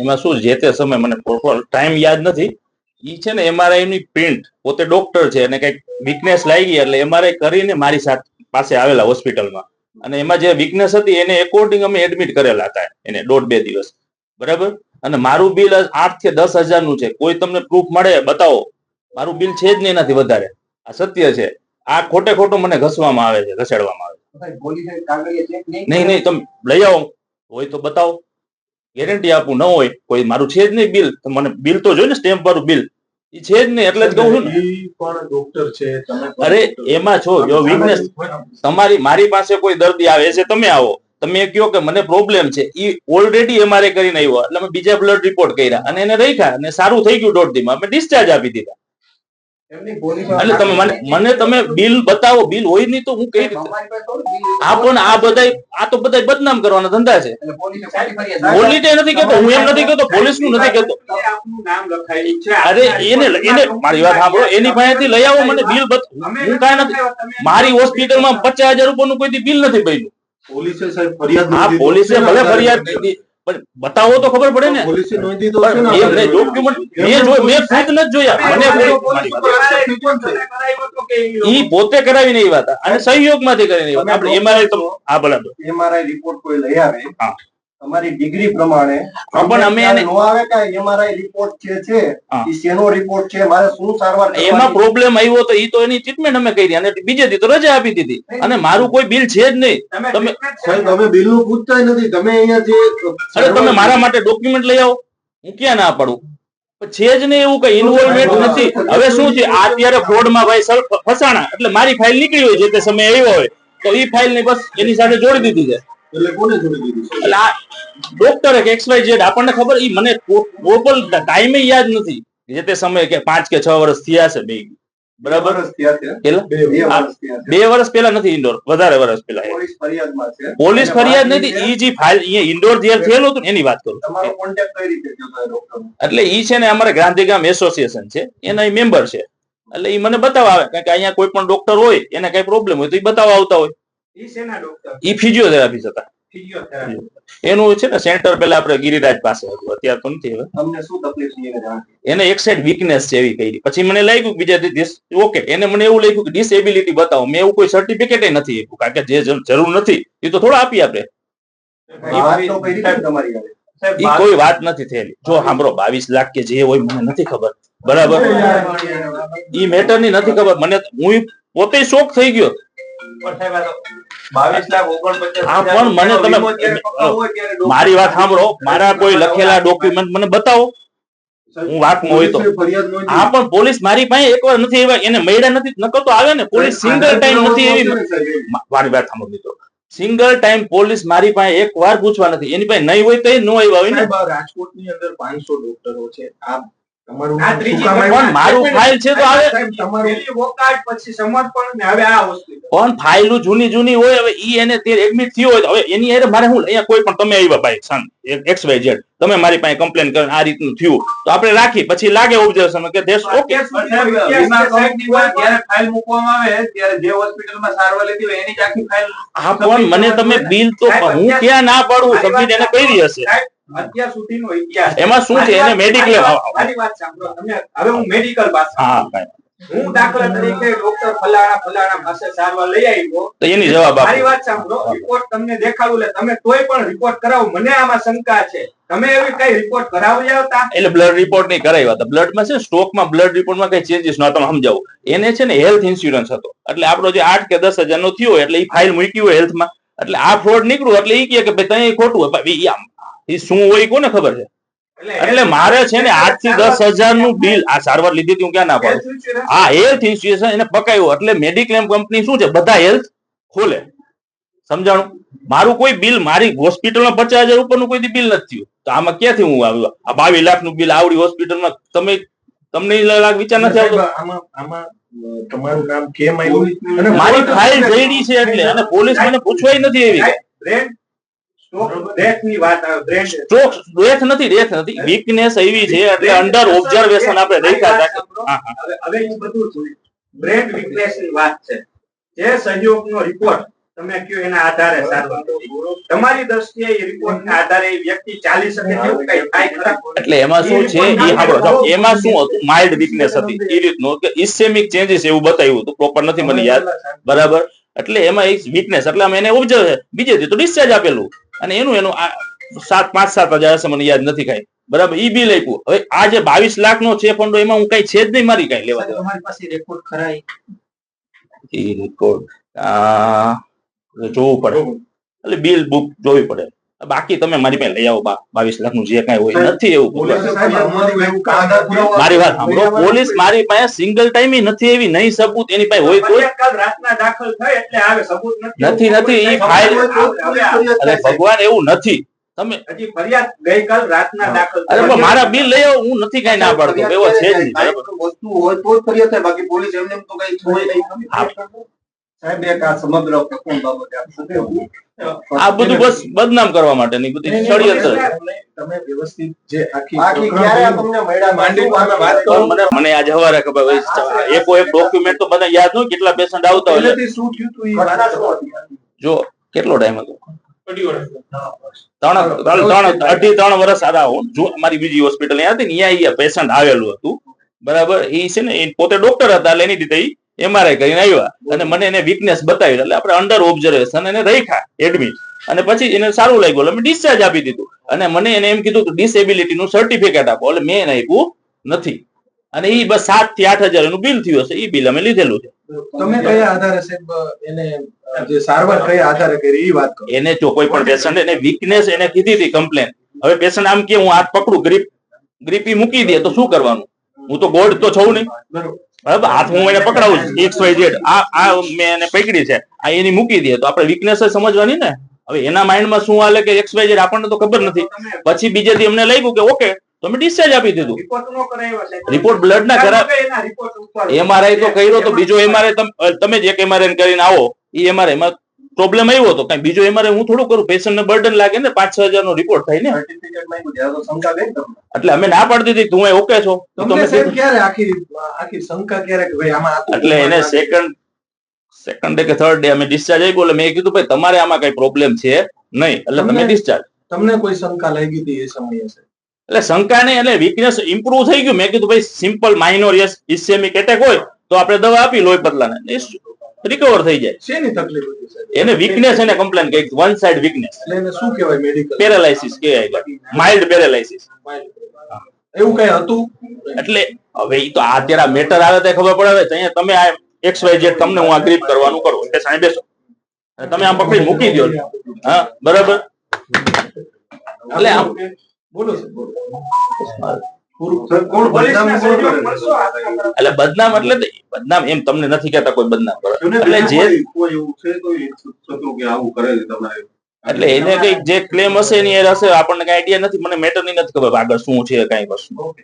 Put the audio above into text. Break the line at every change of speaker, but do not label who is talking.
એમાં શું જે તે સમય મને પ્રોપર ટાઈમ યાદ નથી. એ છે ને એમઆરઆઈ ની પ્રિન્ટ પોતે ડોક્ટર છે અને કંઈક વીકનેસ લાગી એટલે એમઆરઆઈ કરીને મારી સાથે પાસે આવેલા હોસ્પિટલમાં અને એમાં જે વીકનેસ હતી એને એકોર્ડિંગ અમે એડમિટ કરેલા હતા એને દોઢ બે દિવસ. બરાબર? અને મારું બિલ આઠથી દસ હજારનું છે. કોઈ તમને પ્રૂફ મળે બતાવો. મારું બિલ છે જ નહીં એનાથી વધારે. આ સત્ય છે. આ ખોટે ખોટું મને ઘસવામાં આવે છે ઘસેડવામાં આવે છે. નહીં નહીં તમે લઈ આવો. હોય તો બતાવો. ગેરંટી આપવું ન હોય કોઈ મારું છે જ નહીં બિલ મને બિલ તો જોઈ ને સ્ટેમ્પ વાળું બિલ એ છે જ નહીં એટલે જ કહું છું ને.
ડોક્ટર છે
અરે એમાં છો જો વીકનેસ તમારી મારી પાસે કોઈ દર્દી આવે છે તમે આવો. તમે કહો કે મને પ્રોબ્લેમ છે. એ ઓલરેડી અમારે કરીને આવ્યો એટલે અમે બીજા બ્લડ રિપોર્ટ કર્યા. અને એને રાખ્યા અને સારું થઈ ગયું દોઢ દીમાં અમે ડિસ્ચાર્જ આપી દીધા. એટલે તમે મને મને તમે બિલ બતાવો બિલ હોય નહીં તો હું કઈ રીતે. આ પણ આ બધા આ તો બધા બદનામ કરવાના ધંધા છે.
પોલીસે
નથી કેતો હું એમ નથી કેતો પોલીસનું નથી કેતો.
આપનું નામ લખાયેલું છે.
અરે એને એને મારી વાત સાંભળો એની પાસેથી લઈ આવો મને બિલ હું કાંઈ નથી મારી હોસ્પિટલમાં પચાસ હજાર રૂપિયાનું કોઈ બિલ નથી ભાઈ
પોલીસે સાહેબ ફરિયાદ
આ પોલીસે ભલે ફરિયાદ કરી પણ બતાવો તો ખબર પડે ને.
પોલીસે નોંધી તો છે ને
એ ડોક્યુમેન્ટ મેં જોઈ મેં ખુદ નથી જોયા. મને ઈ પોતે કરાવી નહીં વાત. અને સહયોગમાંથી કરીને કરી હતા. આપણે એમઆરઆઈ તો આ બરાબર
એમઆરઆઈ રિપોર્ટ કોઈ લઈ આવે
હા.
તમારી ડિગ્રી પ્રમાણે
પણ અમે એને-
નો આવે કે એમઆરઆઈ રિપોર્ટ જે છે. એ શેનો રિપોર્ટ છે મારે શું સારવાર
એમાં પ્રોબ્લેમ આવ્યો તો ઈ તો એની ટ્રીટમેન્ટ અમે કરી અને બીજે દી તો રજા આપી દીધી. અને મારું કોઈ બિલ છે જ નહીં. તમે-
સાહેબ તમે બિલનું પૂછતા નથી. તમે અહીંયા જે
અરે તમે મારા માટે ડોક્યુમેન્ટ લઈ આવો. હું ક્યાં ના પાડું? છે જ નહીં એવું કઈ ઇન્વોલ્વમેન્ટ નથી. હવે શું છે? આ અત્યારે ફ્રોડમાં ભાઈ સર ફસાણા. એટલે મારી ફાઇલ નીકળી હોય જે તે સમય આવ્યો હોય તો એ ફાઇલ ને બસ એની સાથે જોડી દીધી છે.
એટલે કોને જોડી દીધી?
એટલે આ ડોક્ટર એક્સ વાય ઝેડ આપણને ખબર ઈ મને ટોટલ ટાઈમે યાદ નથી. જે તે સમયે કે પાંચ કે છ વર્ષ થયા છે બે. બરાબર
બે વર્ષ
પહેલા નથી ઇન્ડોર વધારે વર્ષ પહેલા.
પોલીસ
ફરિયાદ નથી ઈ જે ફાઇલ અહીંયા ઇન્ડોર જે થયેલું હતું એની વાત કરું. એટલે ઈ છે ને અમારે ગાંધીગામ એસોસિએશન છે એના મેમ્બર છે. એટલે ઈ મને બતાવવા આવે કારણ કે અહીંયા કોઈ પણ ડોક્ટર હોય એને કઈ પ્રોબ્લેમ હોય તો એ બતાવવા આવતા હોય.
ઈ
ફિઝિયોથેરાપી હતા. એનું છે ને સેન્ટર પેલા આપણે ગિરિરાજ પાસે હતું. અત્યારે તો નથી હવે.
તમને શું તકલીફ છે એને
એક સાઈડ વીકનેસ છે એવી કહી પછી મને લાગ્યું બીજા દિવસ ઓકે એને મને એવું લાગ્યું કે ડિસેબિલિટી બતાવો. મેં એવું કોઈ સર્ટિફિકેટ નથી આપ્યું. કારણ કે જે જરૂર- નથી. એ તો થોડા આપી આપણે
સાહેબ,
એ કોઈ વાત નથી થયેલી. જો સાંભળો બાવીસ લાખ કે જે હોય મને નથી ખબર. બરાબર? ઈ મેટરની નથી ખબર. મને હું પોતે શોખ થઈ ગયો.
પણ સાહેબ, આ તો 22 લાખ 49
હા, પણ મને તમે-
વીમો જ્યારે પકડવો હોય ત્યારે ડોક્ટર
મારી વાત સાંભળો. મારા કોઈ લખેલા ડોક્યુમેન્ટ મને બતાવો. હું વાતમાં હોય તો. હા પણ પોલીસ મારી પાસે એકવાર નથી એવા એને મળ્યા નથી. નકર તો આવે ને. પોલીસ સિંગલ ટાઈમ નથી એવી મારી વાત સાંભળો મિત્રો. સિંગલ ટાઈમ પોલીસ મારી પાસે એક વાર પૂછવા નથી. એની પાસે નહીં હોય તો ન આવ્યા હોય ને.
રાજકોટની અંદર પાંચસો ડોક્ટરો છે. આ?
મારું ફાઇલ છે તો આવે.
તમારું પેલી પછી સમર્પણ ને. હવે આ હોસ્પિટલ
પણ ફાઇલો જૂની જૂની હોય હવે ઈ એને તે એડમિટ થયો હોય હવે એની હારે મારે હું અહીંયા કોઈ પણ તમે આવ્યા ભાઈ સન એક્સ વાય ઝેડ તમે મારી પાસે કમ્પ્લેન કરે આ રીતનું થયું. તો આપણે રાખી પછી લાગે ઓબ્ઝર્વેશન કે ધેસ ઓકે
ફાઇલ મૂકવામાં આવે ત્યારે જે હોસ્પિટલમાં સારવાર લેતી હોય એની જ આખી ફાઇલ
હા પણ મને તમે બિલ તો હું ક્યાં ના પાડું? સબમિટ એને કરી હશે.
અત્યાર સુધીનો ઇતિહાસ.
એમાં શું છે? એને મેડિકલ
મારી વાત સાંભળો તમે. હવે હું મેડિકલ પાસે
હા.
હું દાખલા તરીકે ડોક્ટર ફલાણા ફલાણા પાસે સારવાર લઈ આવ્યો.
તો એની જવાબ
મારી વાત સાંભળો રિપોર્ટ તમને દેખાડું એટલે તમે કોઈ પણ રિપોર્ટ કરાવો. મને આમાં શંકા છે. તમે એવી કઈ રિપોર્ટ કરાવી આવતા?
એટલે બ્લડ રિપોર્ટ નહીં કરાવ્યા હતા બ્લડમાં છે સ્ટોકમાં બ્લડ રિપોર્ટમાં કઈ ચેન્જીસ ન તમે સમજાવું. એને છે ને હેલ્થ ઇન્સ્યોરન્સ હતો. એટલે આપણો જે આઠ કે દસ હજાર નો થયો એટલે એ ફાઇલ મૂકી હોય હેલ્થમાં એટલે આ ફ્રોડ નીકળ્યું એટલે એ કહે કે ભાઈ ત્યાં ખોટું એ શું હોય કોને ખબર છે? એટલે મારે છે ને આઠથી દસ હજારનું બિલ આ સારવાર લીધી હતી હું ક્યાં ના પાડું? આ હેલ્થ ઇન્સ્યુએશન એને પકાયું. એટલે મેડિક્લેમ કંપની શું છે? બધા હેલ્થ ખોલે. સમજાણું? મારું કોઈ બિલ મારી હોસ્પિટલમાં પચાસ હજાર ઉપરનું કોઈ બિલ નથી થયું. તો આમાં ક્યાંથી હું આવ્યું આ બાવીસ લાખનું બિલ આવડી હોસ્પિટલમાં તમે તમને લાખ વિચાર નથી આવતો?
આમાં આમાં તમારું નામ કેમ આવ્યું?
મારી ફાઇલ જઈડી છે એટલે અને પોલીસ મને પૂછવાય નથી એવી. નથી નથી. વીકનેસ એવી છે એટલે અંડર ઓબ્ઝર્વેશન આપણે રાખ્યા હતા હા, હા.
હવે હવે બધું જોયું બ્રેન વીકનેસની વાત છે. જે સહયોગનો રિપોર્ટ તમે કયો એના આધારે સારવાર તમારી દ્રષ્ટિએ એ રિપોર્ટના આધારે એ વ્યક્તિ ચાલી શકે તેવું કઈ થાય ખરા?
એટલે એમાં શું છે? એ એમાં શું હતું? માઇલ્ડ વીકનેસ હતી. એ રીતનું કે ઇસેમિક ચેન્જીસ એવું બતાવ્યું હતું. પ્રોપર નથી મને યાદ. બરાબર? એટલે એમાં એક વીકનેસ એટલે અમે એને ઓબ્ઝર્વ બીજે તો ડિસ્ચાર્જ આપેલું. અને એનું એનું સાત પાંચ સાત હજાર હશે મને યાદ નથી કઈ. બરાબર? ઈ બિલ આપ્યું હવે આ જે બાવીસ લાખ નો છે ફંડો એમાં હું કઈ છે જ નહીં મારી કઈ લેવા
તમારી પાસે રેકોર્ડ ખરા
રેકોર્ડ જોવું પડે. એટલે બિલ બુક જોવી પડે. બાકી તમે મારી પાસે લઈ આવો બા- બાવીસ લાખનું જે કઈ હોય નથી એવું મારી વાત સાંભળો પોલીસ મારી પાસે સિંગલ ટાઈમ નથી એવી નહીં સબૂત એની પાસે હોય તો જ
ફરિયાદ કાલ રાતના દાખલ થઈ એટલે આવે સબૂત નથી.
નથી, એ ફાઇલ- અરે ભગવાન એવું નથી. તમે
હજી ફરિયાદ ગઈકાલ રાતના દાખલ
અરે મારા બિલ લઈ આવો હું નથી કઈ ના પાડતો. એવો છે જ નહીં
કાંઈ
બરાબર
તો વસ્તુ હોય તો જ ફરિયાદ થાય. બાકી પોલીસ એમને તો કઈ છોડે નહીં. સાહેબ એક આ સમગ્ર પ્રકરણ બાબતે આપ શું કહેવું?
આ બધું બસ બદનામ કરવા માટેની બધી ષડયંત્ર
તમે વ્યવસ્થિત જે આખી
બાકી ક્યારે તમને મળ્યા
માંડવીમાં અમે વાત
તો મને મને આજે હવારે ખબર હોય એકો એક ડોક્યુમેન્ટ તો બધા યાદ ન હોય કેટલા પેશન્ટ આવતા હોય.
પહેલેથી શું થયું હતું એ વાત
ઘટના
કરો.
શું હતી?
જો કેટલો ટાઈમ હતો? ત્રણ ત્રણ ત્રણ અઢી ત્રણ વર્ષ આડા હું જો મારી બીજી હોસ્પિટલ અહીંયા હતી ને અહીંયા પેશન્ટ આવેલું હતું. બરાબર એ છે ને પોતે ડોક્ટર હતા એટલે એની રીતે એમઆરઆઈ કરીને આવ્યા અને મને એને વીકનેસ બતાવી એટલે આપણે અંડર ઓબ્ઝર્વેશન એને રાખ્યા એડમિટ અને પછી એને સારું લાગ્યું એટલે મેં ડિસ્ચાર્જ આપી દીધું. અને મને એને એમ કીધું કે ડિસેબિલિટી નું સર્ટિફિકેટ આપો એટલે મેં એને આપ્યું નથી. અને એ બસ સાતથી આઠ હજાર એનું બિલ થયું હશે એ બિલ અમે લીધેલું છે.
તમે કયા આધારે સાહેબ એને જે સારવાર કયા આધારે કરી એ વાત કરો.
એને જો કોઈ પણ પેશન્ટ એને વીકનેસ એને કીધી હતી કમ્પ્લેન હવે પેશન્ટ આમ કે હું હાથ પકડું ગ્રીપ ગ્રીપી મૂકી દે તો શું કરવાનું? હું તો ગોડ તો છું નહીં.
બરોબર
હાથ હું એને પકડાવું છું. એક્સ વાય ઝેડ આ આ મેં એને પકડી છે. આ એની મૂકી દે તો આપણે વીકનેસ સમજવાની ને. હવે એના માઇન્ડમાં શું હાલે કે એક્સ વાય ઝેડ આપણને તો ખબર નથી. પછી બીજે દી અમને લાગ્યું કે ઓકે તો અમે ડિસ્ચાર્જ આપી દીધું.
રિપોર્ટ
બ્લડ ના
ઉપર
એમઆરઆઈ તો કર્યો તો બીજો એમઆરઆઈ તમે જ એક એમઆરઆઈ કરીને આવો. એ એમઆરઆઈ માં પ્રોબ્લેમ આવ્યો હતો. કઈ બીજો એમાં હું થોડું કરું. પેશન્ટ ને બર્ડન લાગે ને પાંચ છ હજાર નો. રિપોર્ટ થાય ને
તો.
એટલે અમે ના પાડી દીધી. તું ઓકે છો? તમે
ક્યારે આખી આખી શંકા ક્યારે કે ભાઈ આમાં
એટલે એને સેકન્ડ સેકન્ડ ડે કે થર્ડ ડે અમે ડિસ્ચાર્જ આવી એટલે મેં કીધું ભાઈ તમારે આમાં કઈ પ્રોબ્લેમ છે નહીં. એટલે તમે ડિસ્ચાર્જ
તમને કોઈ શંકા લાગી હતી એ સમયે
એટલે શંકા નહીં એટલે વીકનેસ ઇમ્પ્રુવ થઈ ગયું. મેં કીધું ભાઈ સિમ્પલ માઇનોર ઇસેમિક એટેક હોય તો આપણે દવા આપી લોહી પતલાને રિકવર થઈ જાય.
શેની તકલીફ હતી સાહેબ?
એને વીકનેસ એને કમ્પ્લેન કે વન સાઇડ વીકનેસ
એટલે એને શું કહેવાય મેડિકલ
પેરાલાઇસિસ કહેવાય માઇલ્ડ પેરાલાઇસિસ
એવું કઈ હતું?
એટલે હવે એ તો આ અત્યારે મેટર આવે તો ખબર પડે. હવે અહીંયા તમે આ એક્સ વાય ઝેડ તમને હું આ ગ્રીપ કરવાનું કરું. એટલે સાંભળે બેસો. તમે આમ પકડી મૂકી દો હા બરાબર? એટલે આમ
બોલો બોલો.
એટલે બદનામ એટલે બદનામ એમ તમને નથી કેતા કોઈ બદનામ કરે એટલે જે
કોઈ- કોઈ એવું છે કોઈ શત્રુ કે આવું કરે
એટલે એને કઈ જે ક્લેમ હશે એની એ હશે આપણને કઈ આઈડિયા નથી. મને મેટરની નથી ખબર આગળ શું છે કઈ વસ્તુ.